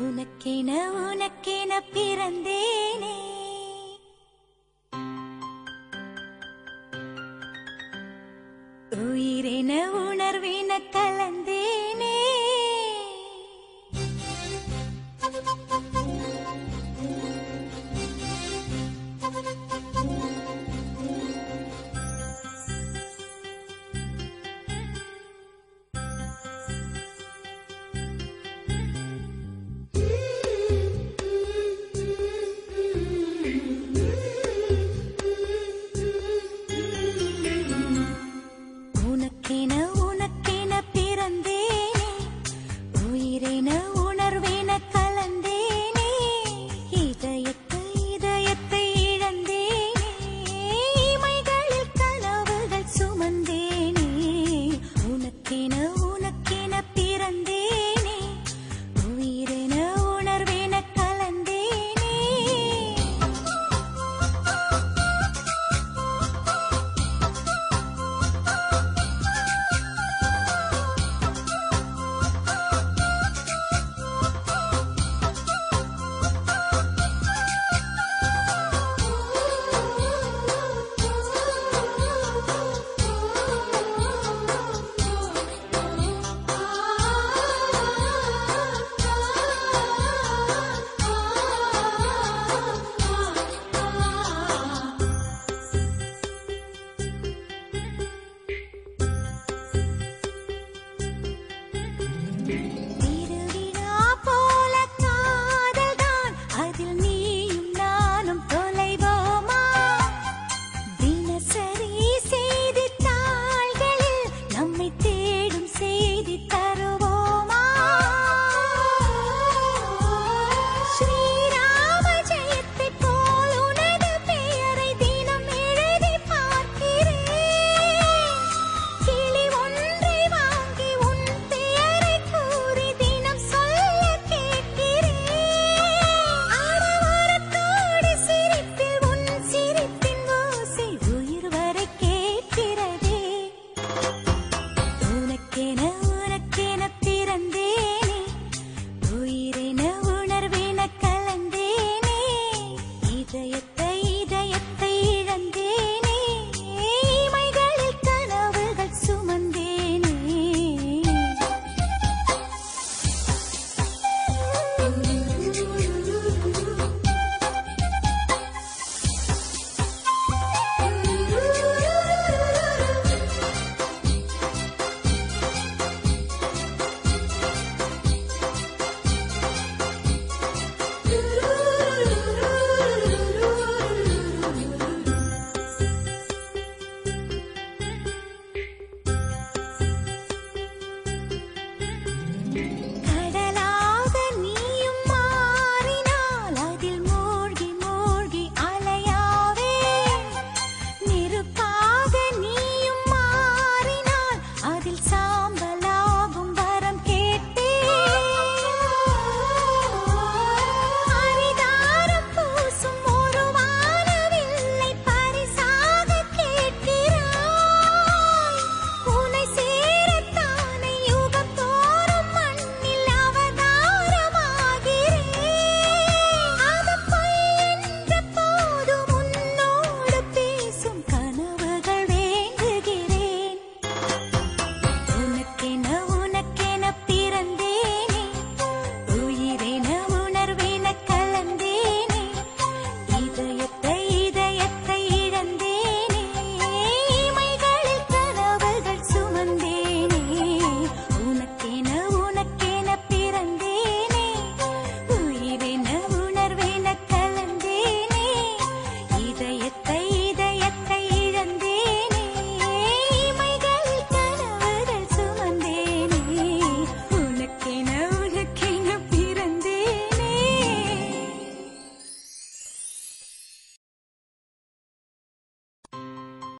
உனக்கென உனக்கென பிறந்தேனே. உயிரென உணர்வின கலந்தே உனக்கென உனக்கென